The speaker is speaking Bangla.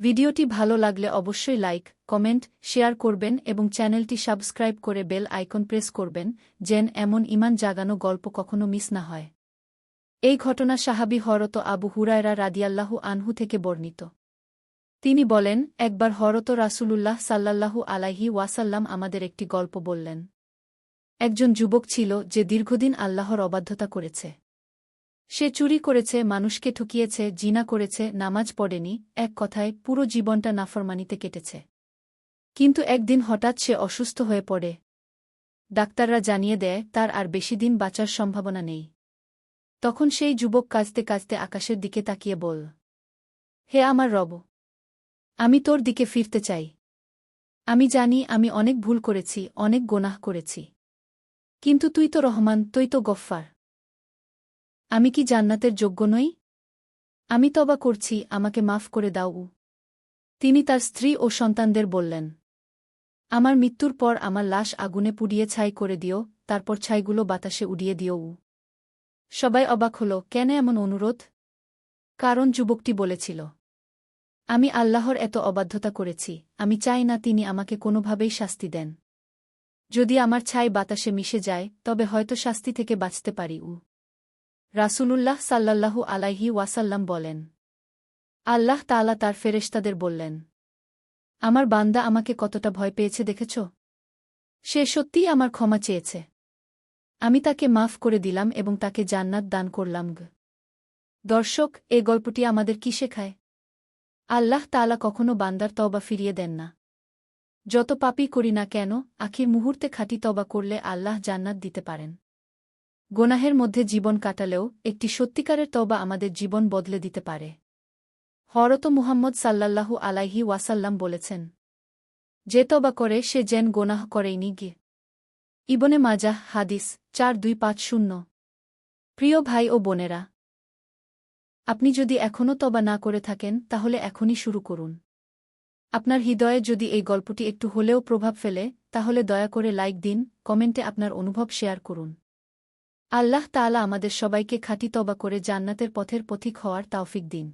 ভিডিওটি ভালো লাগলে অবশ্যই লাইক, কমেন্ট, শেয়ার করবেন এবং চ্যানেলটি সাবস্ক্রাইব করে বেল আইকন প্রেস করবেন, যেন এমন ইমান জাগানো গল্প কখনো মিস না হয়। এই ঘটনা সাহাবি হরত আবু হুরায়রা রাদিয়াল্লাহু আনহু থেকে বর্ণিত। তিনি বলেন, একবার হরত রাসূলুল্লাহ সাল্লাল্লাহু আলাইহি ওয়াসাল্লাম আমাদের একটি গল্প বললেন। একজন যুবক ছিল যে দীর্ঘদিন আল্লাহর অবাধ্যতা করেছে। সে চুরি করেছে, মানুষকে ঠুকিয়েছে, জিনা করেছে, নামাজ পড়েনি, এক কথায় পুরো জীবনটা নাফরমানিতে কেটেছে। কিন্তু একদিন হঠাৎ সে অসুস্থ হয়ে পড়ে। ডাক্তাররা জানিয়ে দেয়, তার আর বেশি দিন বাঁচার সম্ভাবনা নেই। তখন সেই যুবক কাজতে কাজতে আকাশের দিকে তাকিয়ে বল, হে আমার রব, আমি তোর দিকে ফিরতে চাই। আমি জানি আমি অনেক ভুল করেছি, অনেক গোনাহ করেছি। কিন্তু তুই তো রহমান, তুই তো গফ্ফার। আমি কি জান্নাতের যোগ্য নই? আমি তবা করছি, আমাকে মাফ করে দাও। তিনি তার স্ত্রী ও সন্তানদের বললেন, আমার মৃত্যুর পর আমার লাশ আগুনে পুড়িয়ে ছাই করে দিও, তারপর ছাইগুলো বাতাসে উড়িয়ে দিও। সবাই অবাক হল, কেন এমন অনুরোধ? কারণ যুবকটি বলেছিল, আমি আল্লাহর এত অবাধ্যতা করেছি, আমি চাই না তিনি আমাকে কোনোভাবেই শাস্তি দেন। যদি আমার ছাই বাতাসে মিশে যায়, তবে হয়তো শাস্তি থেকে বাঁচতে পারি। উ রাসূলুল্লাহ সাল্লাল্লাহু আলাইহি ওয়াসাল্লাম বলেন, আল্লাহ তাআলা তার ফেরেশতাদের বললেন, আমার বান্দা আমাকে কতটা ভয় পেয়েছে দেখেছ? সে সত্যিই আমার ক্ষমা চেয়েছে। আমি তাকে মাফ করে দিলাম এবং তাকে জান্নাত দান করলাম গ। দর্শক, এ গল্পটি আমাদের কি শেখায়? আল্লাহ তাআলা কখনো বান্দার তবা ফিরিয়ে দেন না। যত পাপই করি না কেন, আখির মুহূর্তে খাঁটি তবা করলে আল্লাহ জান্নাত দিতে পারেন। গোনাহের মধ্যে জীবন কাটালেও একটি সত্যিকারের তবা আমাদের জীবন বদলে দিতে পারে। হরত মুহাম্মদ সাল্লাল্লাহু আলাইহি ওয়াসাল্লাম বলেছেন, যে তবা করে, সে যেন গোনাহ করেইনি গিয়ে ইবনে মাজাহ হাদিস চার দুই পাঁচ শূন্য। প্রিয় ভাই ও বোনেরা, আপনি যদি এখনও তবা না করে থাকেন, তাহলে এখনই শুরু করুন। আপনার হৃদয়ে যদি এই গল্পটি একটু হলেও প্রভাব ফেলে, তাহলে দয়া করে লাইক দিন, কমেন্টে আপনার অনুভব শেয়ার করুন। আল্লাহ তালা আমাদের সবাইকে খাঁটি তবা করে জান্নাতের পথের পথিক হওয়ার তাওফিক দিন।